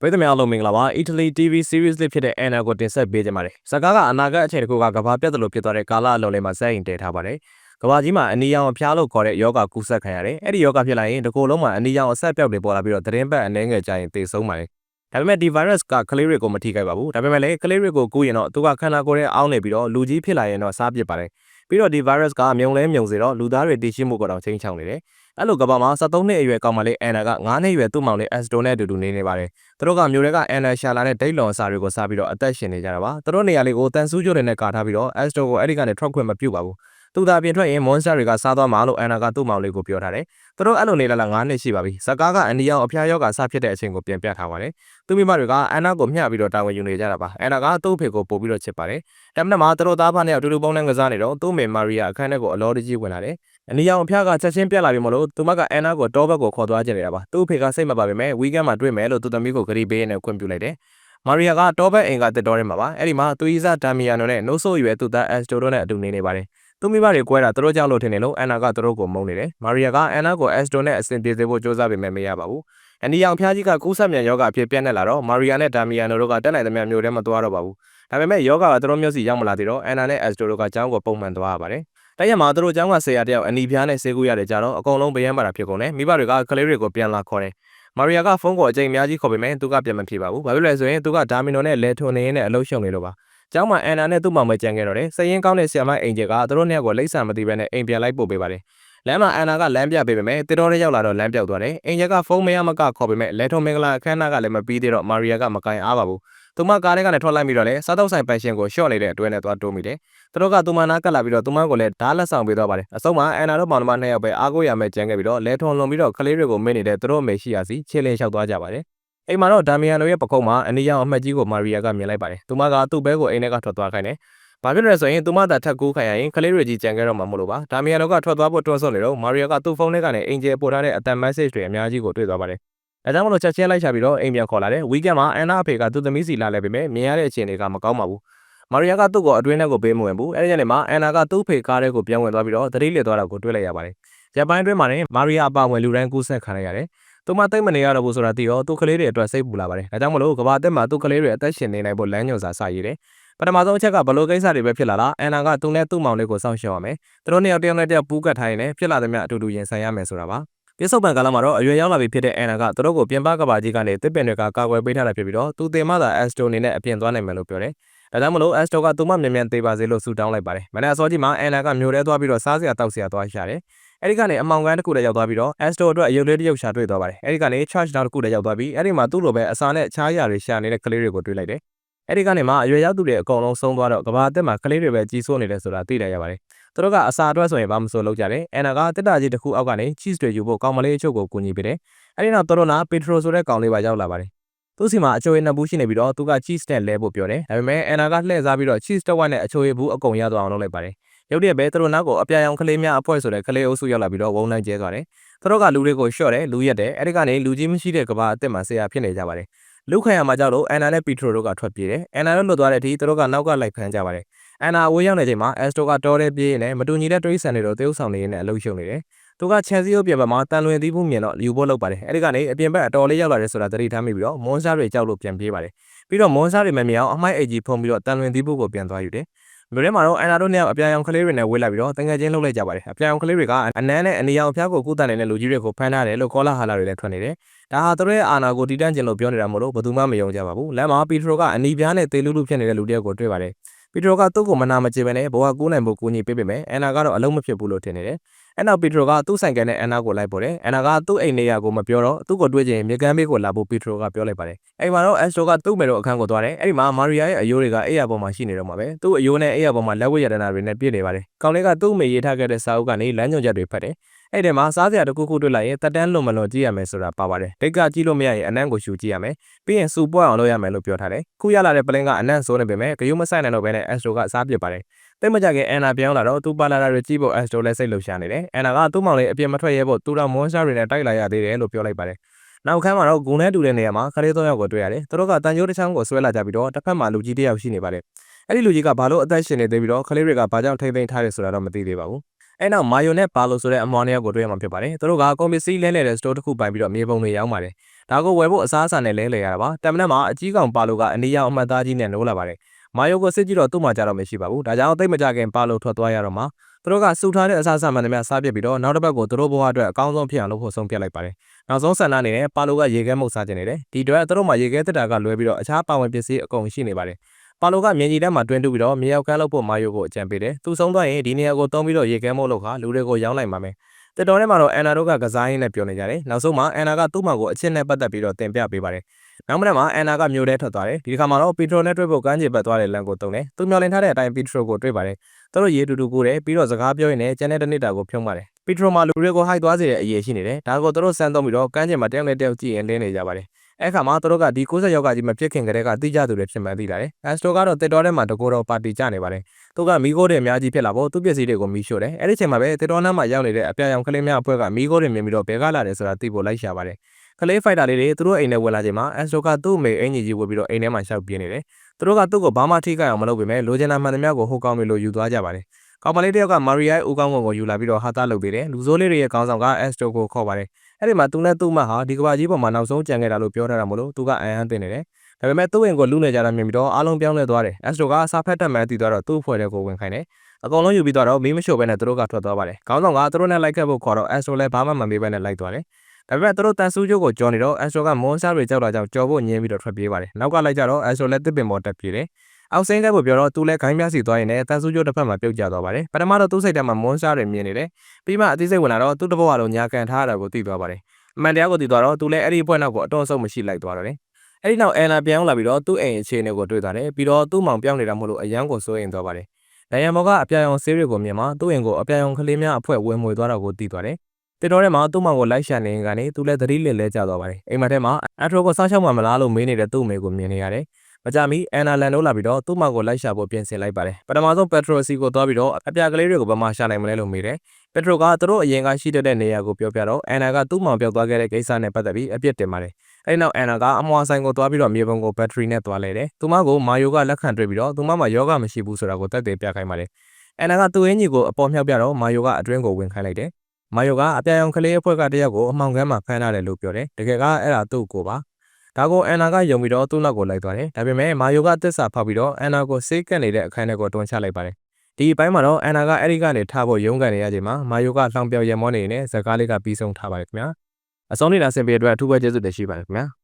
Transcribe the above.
ပရိသတ်များအားလုံးမင်္ဂလာပါ Italy TV series လေးဖြစ်တဲ့ Anna ကိုတင်ဆက်ပေးကြပါမယ်။ဇာကားကအနာဂတ်အချိန်တစ်ခုကကဘာပြတ်တယ်လို့ဖြစ်သွားတဲ့ကာလအလုံးလေးမှာဇက်ရင်တည်ထားပါတယ်။ကဘာကြီးမှာအနီရောင်အဖျားလို့ခေါ်တဲ့ယောဂကူးစက်ခံရတယ်။အဲ့ဒီယောဂဖြစ်လာရင်ဒီကိုယ်လုံးမှာအနီရောင်အဆက်ပြောက်တွေပေါ်လာပြီးတော့သတင်းပတ်အနှဲငယ်ကြရင်သေဆုံးပါတယ်။ဒါပေမဲ့ဒီ virus ကကလေးတွေကိုမထိခိုက်ပါဘူး။ဒါပေမဲ့လည်းကလေးတွေကိုကူးရင်တော့သူကခန္ဓာကိုယ်ရဲ့အောင်းနေပြီးတော့လူကြီးဖြစ်လာရင်တော့စားပစ်ပါတယ်။ပြီးတော့ဒီ virus ကမြုံလဲမြုံစေတော့လူသားတွေတည်ရှိမှုကိုတော့ချင်းချောင်းနေတယ်။ အဲ့လိုကဘာမှာ73နှစ်အရွယ်ကောင်မလေးအန်နာက9နှစ်အရွယ်သူ့မောင်လေးအက်စတိုနဲ့အတူတူနေနေပါတယ်။သူတို့ကမျိုးတွေက အန်နာရှာလာတဲ့ဒိတ်လွန်အစာတွေကိုစားပြီးတော့အသက်ရှင်နေကြတာပါ။သူတို့နေရာလေးကိုတန်ဆူးကြိုတွေနဲ့ကာထားပြီးတော့အက်စတိုကိုအဲ့ဒီကနေထွက်ခွင့်မပြုပါဘူး။သူသာပြင်ထွက်ရင်မွန်စတာတွေကစားသွားမှာလို့အန်နာကသူ့မောင်လေးကိုပြောထားတယ်။သူတို့အဲ့လိုနေလာလာ9နှစ်ရှိပါပြီ။ဇကားကအနီရောင်အဖျားယောဂစဖြစ်တဲ့အချိန်ကိုပြန်ပြထားပါတယ်။သူမိမတွေကအန်နာကိုမျှပြီးတော့တာဝန်ယူနေကြတာပါ။အန်နာကသူ့ဖေကိုပို့ပြီးတော့ချစ်ပါတယ်။တမန်မှာသူတို့သားဖားနဲ့အတူတူပုံနဲ့ကစားနေတော့သူ့မေမာရီယာအခန်းထဲကိုအလောတကြီးဝင်လာတယ်။ အနီရောင်အဖျားကချက်ချင်းပြက်လာပြီမလို့သူမကအန်နာကိုတောဘက်ကိုခေါ်သွားကြနေတာပါ။သူ့ဖေကစိတ်မပါပေမဲ့ဝီက end မှာတွေ့မယ်လို့သူသမီးကိုဂရီပေးနဲ့ခွင့်ပြုလိုက်တယ်။မာရီယာကတောဘက်အိမ်ကတစ်တော်ထဲမှာပါ။အဲ့ဒီမှာသူဤစားတာမီယာနိုနဲ့နှုတ်ဆိုးရွယ်သူသားအက်စတိုတို့နဲ့အတူနေနေပါတယ်။သူမိဘတွေကွဲတာသူတို့ကြောင့်လို့ထင်တယ်လို့အန်နာကသူတို့ကိုမုန်းနေတယ်။မာရီယာကအန်နာကိုအက်စတိုနဲ့အဆင်ပြေစေဖို့ကြိုးစားပေမဲ့မရပါဘူး။အန်ဒီယောင်ဖျားကြီးကကူးစက်မြန်ယောဂအဖြစ်ပြန့်နေလာတော့မာရီယာနဲ့ဒါမီယာနိုတို့ကတက်နိုင်သမျှမျိုးထဲမသွားတော့ပါဘူး။ဒါပေမဲ့ယောဂကသူတို့မျိုးစီရောက်မလာသေးတော့အန်နာနဲ့အက်စတိုတို့ကကျောင်းကိုပုံမှန်သွားရပါတယ်။ တရက်မှာသူတို့ကျောင်းကဆရာတယောက်အနီဖျားနဲ့ဆေးကူရတယ်ကြတော့အကုန်လုံးဗယံပါတာဖြစ်ကုန်တယ်မိဘတွေကကလေးတွေကိုပြန်လာခေါ်တယ်မာရီယာကဖုန်းကိုအကြိမ်အများကြီးခေါ်ပေမဲ့သူကပြန်မဖြေပါဘူးဘာဖြစ်လဲဆိုရင်သူကဒါမီနိုနဲ့လဲထွန်နေရင်းနဲ့အလုပ်ရှုံနေလို့ပါကျောင်းမှာအန်နာနဲ့သူ့မောင်မကျန်ခဲ့တော့တယ်စရင်ကောင်းတဲ့ဆီယမိုင်းအိမ်ကျကသူတို့နှစ်ယောက်ကိုလိမ့်ဆန်မသိဘဲနဲ့အိမ်ပြန်လိုက်ပို့ပေးပါတယ်လမ်းမှာအန်နာကလမ်းပြပေးပေမဲ့တစ်တော်ရဲရောက်လာတော့လမ်းပြောက်သွားတယ်အိမ်ကျကဖုန်းမရမကခေါ်ပေမဲ့လဲထုံမင်္ဂလာအခမ်းအနားကလည်းမပြီးသေးတော့မာရီယာကမကင်အားပါဘူး သူမကားထဲကနေထွက်လိုက်ပြီးတော့လေစားတော့ဆိုင်ပန်ရှင်ကိုရှော့နေတဲ့အတွဲနဲ့သွားတိုးမိတယ်။သူတို့ကသူမနာကပ်လာပြီးတော့သူမကိုလည်းဓာတ်လက်ဆောင်ပေးသွားပါတယ်။အဆုံးမှာအန်နာတို့မောင်နှမနှစ်ယောက်ပဲအားကိုးရမဲ့ကြမ်းခဲ့ပြီးတော့လဲထုံလွန်ပြီးတော့ကလေးတွေကိုမင်းနေတဲ့သူတို့အမေရှိရစီချေလင်းလျှောက်သွားကြပါတယ်။အိမ်မှာတော့ဒါမီယန်လိုရဲ့ပခုံးမှာအနီရောင်အမှတ်ကြီးကိုမာရီယာကမြင်လိုက်ပါတယ်။သူမကသူ့ဘဲကိုအိမ်ထဲကထွက်သွားခိုင်းတယ်။ဘာဖြစ်လဲဆိုရင်သူမသာထက်ကူးခိုင်ရရင်ကလေးတွေကြီးကြံခဲ့တော့မှမလို့ပါ။ဒါမီယန်တို့ကထွက်သွားဖို့တွန်းဆုတ်နေတော့မာရီယာကသူ့ဖုန်းထဲကနေအင်ဂျယ်ပို့ထားတဲ့အတန် message တွေအများကြီးကိုတွေ့သွားပါတယ်။ အဲကြောင့်မလို့ချက်ချင်းလိုက်ချပြီးတော့အိမ်ပြန်ခေါ်လာတယ်။ဝီက end မှာအန်နာအဖေကသူ့သမီးစီလာလဲပေမဲ့မြင်ရတဲ့အခြေအနေကမကောင်းပါဘူး။မာရီယာကသူ့ကိုအတွင်းထဲကိုပေးမဝင်ဘူး။အဲဒီညနေမှာအန်နာကသူ့ဖေကားထဲကိုပြန်ဝင်သွားပြီးတော့သတိလစ်သွားတာကိုတွေ့လိုက်ရပါတယ်။ဂျပန်အတွင်းမှာနေမာရီယာအပါဝင်လူတိုင်းကူးဆက်ခံရရတယ်။သူမသိမ့်မနေရတော့ဘူးဆိုတာသိရောသူ့ကလေးတွေအတွက်စိတ်ပူလာပါတယ်။ဒါကြောင့်မလို့ကဘာအသက်မှာသူ့ကလေးတွေအသက်ရှင်နေနိုင်ဖို့လမ်းညွှန်စာစရည်တယ်။ပထမဆုံးအချက်ကဘလို့ကိစ္စတွေပဲဖြစ်လာလားအန်နာကသူနဲ့သူ့မောင်လေးကိုစောင့်ရှောက်ရမယ်။သူတို့နှစ်ယောက်တယောက်နဲ့တယောက်ပူးကတ်ထားရင်လည်းဖြစ်လာသမျှအတူတူရင်ဆိုင်ရမယ်ဆိုတာပါ။ ပြစ္ဆုတ်ပံကာလမှာတော့အရွယ်ရောက်လာပြီဖြစ်တဲ့အန်နာကသူတို့ကိုပြင်ပကဘာကြီးကနေတစ်ပင်တွေကကာကွယ်ပေးထားတာဖြစ်ပြီးတော့သူတင်မသာအက်စတိုအနေနဲ့အပြင်သွားနိုင်မယ်လို့ပြောတယ်။ဒါကြောင့်မလို့အက်စတိုကသူမမြန်မြန်သေးပါစေလို့ဆုတောင်းလိုက်ပါတယ်။မနေ့အစောကြီးမှာအန်နာကမျိုးထဲသွားပြီးတော့စားစရာတောက်စရာသွားရှာတယ်။အဲဒီကနေအမောင်ကန်းတစ်ခုတည်းရောက်သွားပြီးတော့ Astro အတွက်အယုတ်လေးတစ်ယောက်ရှာတွေ့သွားပါတယ်။အဲဒီကနေ charge နောက်တစ်ခုတည်းရောက်သွားပြီးအဲဒီမှာသူ့လိုပဲအစာနဲ့အခြားຢာတွေရှာနေတဲ့ကလေးတွေကိုတွေ့လိုက်တယ်။ အဲဒီကနေမှအရွယ်ရောက်သူတွေအကုန်လုံးဆုံးသွားတော့ကဘာအသက်မှာကလေးတွေပဲကြီးစိုးနေတယ်ဆိုတာသိလိုက်ရပါတယ်။သူတို့ကအစာအတွက်ဆိုရင်ဘာမှမဆိုလုပ်ကြတယ်။အန်နာကတစ်တာကြီးတစ်ခုအောက်ကနေ cheese တွေယူဖို့ကောင်မလေးအချို့ကိုကူညီပေးတယ်။အဲဒီနောက်သူတို့နာပက်ထရိုဆိုတဲ့ကောင်လေးပါရောက်လာပါတယ်။သူ့စီမှာအချိုရည်နှစ်ဘူးရှိနေပြီးတော့သူက cheese နဲ့လဲဖို့ပြောတယ်။ဒါပေမဲ့အန်နာကလှည့်စားပြီးတော့ cheese တစ်ဝက်နဲ့အချိုရည်ဘူးအကုန်ရသွားအောင်လုပ်လိုက်ပါတယ်။ရုတ်တရက်ပဲသူတို့နောက်ကိုအပြာရောင်ကလေးများအဖွဲ့ဆိုတဲ့ကလေးအုပ်စုရောက်လာပြီးတော့ဝုန်းနိုင်ကျဲသွားတယ်။သူတို့ကလူတွေကိုရှော့တယ်လူရက်တယ်အဲဒီကနေလူကြီးမရှိတဲ့ကဘာအစ်စ်မှာဆရာဖြစ်နေကြပါတယ်။ လူခံရမှာကြောက်လို့အန်နာနဲ့ပီထရိုတို့ကထွက်ပြေးတယ်။အန်နာတို့လွတ်သွားတဲ့အထိသူတို့ကနောက်ကလိုက်ဖမ်းကြပါတယ်။အန်နာအဝေးရောက်နေချိန်မှာအက်စတိုကတော်တဲ့ပြေးနေမတူညီတဲ့တွေးဆန်တွေတော့တရုပ်ဆောင်နေနေအလုပ်ရှုံနေတယ်။ သူကချန်စီယိုပြင်ဘက်မှာတန်လွင်သီးမှုမြင်တော့ယူဖို့လုပ်ပါတယ်။အဲဒီကနေအပြင်ဘက်အတော်လေးရောက်လာတယ်ဆိုတာသတိထားမိပြီးတော့မွန်စတာတွေကြောက်လို့ပြန်ပြေးပါတယ်။ပြီးတော့မွန်စတာတွေမမြင်အောင်အမိုက်အိတ်ကြီးဖုံးပြီးတော့တန်လွင်သီးဖို့ကိုပြန်သွားယူတယ်။မြို့ထဲမှာတော့အန်နာတို့နှစ်ယောက်အပြာရောင်ကလေးတွေနဲ့ဝေးလိုက်ပြီးတော့တငယ်ချင်းလှုပ်လိုက်ကြပါတယ်။အပြာရောင်ကလေးတွေကအနန်းနဲ့အနီရောင်အဖျားကိုကုသနေတဲ့လူကြီးတွေကိုဖမ်းထားတယ်လို့ကောလာဟာလာတွေလည်းထွက်နေတယ်။ဒါဟာသူတို့ရဲ့အာနာကိုတီးတန့်ကျင်လို့ပြောနေတာမို့လို့ဘယ်သူမှမယုံကြပါဘူး။လမ်းမှာပီထရိုကအနီပြားနဲ့သေလူလူဖြစ်နေတဲ့လူတစ်ယောက်ကိုတွေ့ပါတယ်။ပီထရိုကသူ့ကိုမနာမကျေပဲနဲ့ဘောကကူးနိုင်ဖို့ကူညီပေးပေမဲ့အန်နာကတော့အလုံးမဖြစ်ဘူးလို့ထင်နေတယ်။ အဲ့နောက်ပီထရိုကသူ့ဆိုင်ကနဲ့အန်နာကိုလိုက်ပေါ်တယ်။အန်နာကသူ့အိမ်နေရာကိုမပြောတော့သူ့ကိုတွေးချင်မြေကမ်းဘေးကိုလာဖို့ပီထရိုကပြောလိုက်ပါတယ်။အဲ့မှာတော့အက်စတိုကသူ့မေတို့အခန်းကိုသွားတယ်။အဲ့ဒီမှာမာရီယာရဲ့အယိုးတွေကအိယာပေါ်မှာရှိနေတော့မှာပဲ။သူ့အယိုးနဲ့အိယာပေါ်မှာလက်ဝတ်ရတနာတွေနဲ့ပြည့်နေပါတယ်။ကောင်လေးကသူ့မေရေးထားခဲ့တဲ့စာအုပ်ကနေလမ်းညွှန်ချက်တွေဖတ်တယ်။အဲ့ဒီမှာစားစရာတစ်ခုခုတွေ့လိုက်ရင်တက်တန်းလွန်မလွန်ကြည့်ရမယ်ဆိုတာပါပါတယ်။ဒိတ်ကကြည့်လို့မရရင်အနံ့ကိုရှူကြည့်ရမယ်။ပြီးရင်စူပွက်အောင်လုပ်ရမယ်လို့ပြောထားတယ်။ခုရလာတဲ့ပလင်းကအနံ့ဆိုးနေပေမဲ့ဂယုမဆိုင်နိုင်တော့ဘဲနဲ့အက်စတိုကစားပစ်ပါတယ်။ တိတ်မကြခင်အန်နာပြောင်းလာတော့သူပါလာတာတွေကြည့်ဖို့အက်စတိုလည်းစိတ်လှုပ်ရှားနေတယ်။အန်နာကသူ့မောင်လေးအပြင်မထွက်ရဲဖို့သူတော်မွန်စတာတွေနဲ့တိုက်လာရသေးတယ်လို့ပြောလိုက်ပါတယ်။နောက်ခန်းမှာတော့ဂုံနဲ့တူတဲ့နေရာမှာခလေးသုံးယောက်ကိုတွေ့ရတယ်။သူတို့ကတန်ကြိုးတစ်ချောင်းကိုဆွဲလာကြပြီးတော့တစ်ဖက်မှာလူကြီးတစ်ယောက်ရှိနေပါတယ်။အဲ့ဒီလူကြီးကဘာလို့အသက်ရှင်နေသေးပြီးတော့ခလေးတွေကဘာကြောင့်ထိမ့်သိမ်းထားတယ်ဆိုတာတော့မသိသေးပါဘူး။အဲ့နောက်မာယိုနဲ့ပါလိုဆိုတဲ့အမွားနှစ်ယောက်ကိုတွေ့ရမှာဖြစ်ပါတယ်သူတို့ကကွန်ပစ္စည်းလဲလှယ်တဲ့စတိုးတစ်ခုပိုင်ပြီးတော့မြေပုံတွေရောင်းပါတယ်ဒါကိုဝယ်ဖို့အစားအစာနဲ့လဲလှယ်ရတာပါတမန်နဲ့မှာအကြီးကောင်ပါလိုကအနီရောင်အမှတ်သားကြီးနဲ့နိုးလာပါတယ် မာယိုကိုစစ်ကြည့်တော့သူ့မှာကြတော့မရှိပါဘူးဒါကြောင့်သိပ်မကြခင်ပါလိုထွက်သွားရတော့မှာသူတို့ကစုထားတဲ့အစားအစာမှန်သမျှစားပြစ်ပြီးတော့နောက်တစ်ပတ်ကိုသူတို့ဘဝအတွက်အကောင်းဆုံးဖြစ်အောင်လုပ်ဖို့ဆုံးဖြတ်လိုက်ပါတယ်နောက်ဆုံးဆန္ဒအနေနဲ့ပါလိုကရေခဲမှုတ်စားခြင်းနေတယ်ဒီအတွက်သူတို့မှာရေခဲတက်တာကလွဲပြီးတော့အခြားပါဝင်ပစ္စည်းအကုန်ရှိနေပါတယ်ပါလိုကမြင်ကြီးတက်မှာတွင်းတူပြီးတော့မြေရောက်ကန်းလုပ်ဖို့မာယိုကိုအကြံပေးတယ်သူဆုံးသွားရင်ဒီနေရာကိုတုံးပြီးတော့ရေခဲမှုတ်လုပ်ခါလူတွေကိုရောင်းလိုက်ပါမယ်တက်တော်ထဲမှာတော့အန်နာတို့ကကစားရင်းနဲ့ပြောနေကြတယ်နောက်ဆုံးမှာအန်နာကသူ့မောင်ကိုအချစ်နဲ့ပတ်သက်ပြီးတော့တင်ပြပေးပါတယ် နောက်မနေ့မှာအန်နာကမျိုးထဲထွက်သွားတယ်ဒီတစ်ခါမှာတော့ပီထရိုနဲ့တွေ့ဖို့ကမ်းခြေဘက်သွားတဲ့လမ်းကိုတုံးတယ်သူမျောလင့်ထားတဲ့အတိုင်းပီထရိုကိုတွေ့ပါတယ်သူတို့ရေတူတူကိုတယ်ပြီးတော့စကားပြောရင်းနဲ့ကျန်တဲ့တစ်နှစ်တာကိုဖြုံးပါတယ်ပီထရိုမှာလူတွေကိုဟိုက်သွားစေတဲ့အရေးရှိနေတယ်ဒါကိုသူတို့စမ်းသုံးပြီးတော့ကမ်းခြေမှာတယောက်နဲ့တယောက်ကြည့်ရင်လင်းနေကြပါတယ်အဲ့ခါမှာသူတို့ကဒီ60ယောက်ကကြီးမဖြစ်ခင်ကတည်းကတိကျသူတွေဖြစ်မှန်းသိလာတယ်။အက်စတိုကတော့တစ်တော်ထဲမှာတကိုယ်တော်ပါတီကြနေပါတယ်။သူကမီးခိုးတွေအများကြီးဖြစ်လာဖို့သူ့ပစ္စည်းတွေကိုမီးရှို့တယ်။အဲ့ဒီချိန်မှာပဲတစ်တော်နားမှာရောက်နေတဲ့အပြာရောင်ကလေးများအဖွဲ့ကမီးခိုးတွေမြင်ပြီးတော့ဘဲကလာတယ်ဆိုတာသိဖို့လိုက်ရှာပါတယ်။ ကလေးဖိုက်တာလေးတွေသူတို့အိမ်ထဲဝင်လာချိန်မှာအက်စတိုကသူ့အမေအင်ကြီးကြီးဝတ်ပြီးတော့အိမ်ထဲမှာရှောက်ပြင်းနေတယ်။သူတို့ကသူ့ကိုဘာမှထိခိုက်အောင်မလုပ်ပေမဲ့လိုချင်တာမှန်သမျှကိုဟိုကောင်းတွေလိုယူသွားကြပါတယ်။ကောင်မလေးတယောက်ကမာရီယာရဲ့ဦးကောင်းကုန်ကိုယူလာပြီးတော့ဟာသားလုပ်ပေးတယ်။လူဆိုးလေးတွေရဲ့ခေါင်းဆောင်ကအက်စတိုကိုခေါ်ပါတယ်။အဲ့ဒီမှာသူနဲ့သူ့မဟာဒီကဘာကြီးပေါ်မှာနောက်ဆုံးကြံခဲ့တာလို့ပြောထားတာမို့လို့သူကအန်ဟန်တင်နေတယ်။ဒါပေမဲ့သူ့ဝင်ကိုလူနေကြတာမြင်ပြီးတော့အားလုံးပြောင်းလဲသွားတယ်။အက်စတိုကစာဖက်တက်မှန်းတည်သွားတော့သူ့ဖွဲ့တဲ့ကိုဝင်ခိုင်းတယ်။အကောင်လုံးယူပြီးတော့မီးမရှို့ဘဲနဲ့သူတို့ကထွက်သွားပါတယ်။ခေါင်းဆောင်ကသူတို့နဲ့လိုက်ခဲ့ဖို့ခေါ်တော့အက်စတိုလည်းဘာမှမမေးဘဲနဲ့လိုက်သွားတယ်။ ဒါပေမဲ့သူတို့တန်ဆူးကျိုးကိုကြော်နေတော့အက်စတိုကမွန်စတာတွေကြောက်လာကြောင်ကြော်ဖို့ညင်းပြီးတော့ထွက်ပြေးပါတယ်။နောက်ကလိုက်ကြတော့အက်စတိုလည်းတစ်ပင်ပေါ်တက်ပြေးတယ်။အောက်ဆင်းကပ်ဖို့ပြောတော့သူလည်းခိုင်းပြစီသွားရင်လည်းတန်ဆူးကျိုးတစ်ဖက်မှာပြုတ်ကျသွားပါတယ်။ပထမတော့သူ့စိတ်ထဲမှာမွန်စတာတွေမြင်နေတယ်။ပြီးမှအသေးစိတ်ဝင်လာတော့သူ့တဘောကတော့ညာကန်ထားရတာကိုသိသွားပါတယ်။အမှန်တရားကိုသိသွားတော့သူလည်းအဲ့ဒီဘွဲ့နောက်ကိုအတော်ဆုံးမရှိလိုက်သွားတော့တယ်။အဲ့ဒီနောက်အန်နာပြန်ရောက်လာပြီးတော့သူ့အိမ်အခြေအနေကိုတွေ့သွားတယ်။ပြီးတော့သူ့မောင်ပြောင်းနေတာမို့လို့အရန်ကိုစိုးရင်သွားပါတယ်။ဒိုင်ယန်မော်ကအပြာရောင်ဆေးတွေကိုမြင်မှသူ့အိမ်ကိုအပြာရောင်ကလေးများအဖွဲ့ဝင်မွေသွားတာကိုသိသွားတယ်။ တစ်တော်ထဲမှာသူ့မောင်ကိုလိုက်ရှာနေကနေသူလည်းသတိလစ်လဲကျသွားပါတယ်။အိမ်မထဲမှာအထရိုကိုစားချောက်မှမလားလို့မေးနေတဲ့သူ့အမေကိုမြင်နေရတယ်။မကြမီအန်နာလန်တို့လာပြီးတော့သူ့မောင်ကိုလိုက်ရှာဖို့ပြင်ဆင်လိုက်ပါတယ်။ပထမဆုံးပက်ထရိုစီကိုသွားပြီးတော့အပြာကလေးတွေကိုဘယ်မှာရှာနိုင်မလဲလို့မေးတယ်။ပက်ထရိုကသူတို့အရင်ကရှိတတ်တဲ့နေရာကိုပြောပြတော့အန်နာကသူ့မောင်ပြောက်သွားခဲ့တဲ့ကိစ္စနဲ့ပတ်သက်ပြီးအပြစ်တင်ပါတယ်။အဲဒီနောက်အန်နာကအမွှာဆိုင်ကိုသွားပြီးတော့မြေပုံကိုဘက်ထရီနဲ့သွားလဲတယ်။သူမကိုမာယိုကလက်ခံတွေ့ပြီးတော့သူမမှာယောဂမရှိဘူးဆိုတာကိုသက်သေပြခိုင်းပါတယ်။အန်နာကသူ့အင်ကြီးကိုအပေါ်မြောက်ပြတော့မာယိုကအတွင်းကိုဝင်ခိုင်းလိုက်တယ်။ မာယိုကအပြာရောင်ကလေးအဖွဲ့ကတယောက်ကိုအမှောင်ကမ်းမှာဖမ်းထားတယ်လို့ပြောတယ်။တကယ်ကအဲ့ဒါသူ့ကိုပါ။ဒါကိုအန်နာကယုံပြီးတော့သူ့နောက်ကိုလိုက်သွားတယ်။ဒါပေမဲ့မာယိုကသစ္စာဖောက်ပြီးတော့အန်နာကိုစေးကပ်နေတဲ့အခန်းထဲကိုတွန်းချလိုက်ပါတယ်။ဒီအပိုင်းမှာတော့အန်နာကအဲ့ဒီကနေထားဖို့ရုန်းကန်နေရချိန်မှာမာယိုကလှောင်ပြောင်ရမောနေနေဇကားလေးကပြီးဆုံးထားပါတယ်ခင်ဗျာ။အဆုံးနေတာဆင်ပြေအတွက်အထူးပဲကျေးဇူးတင်ရှိပါတယ်ခင်ဗျာ။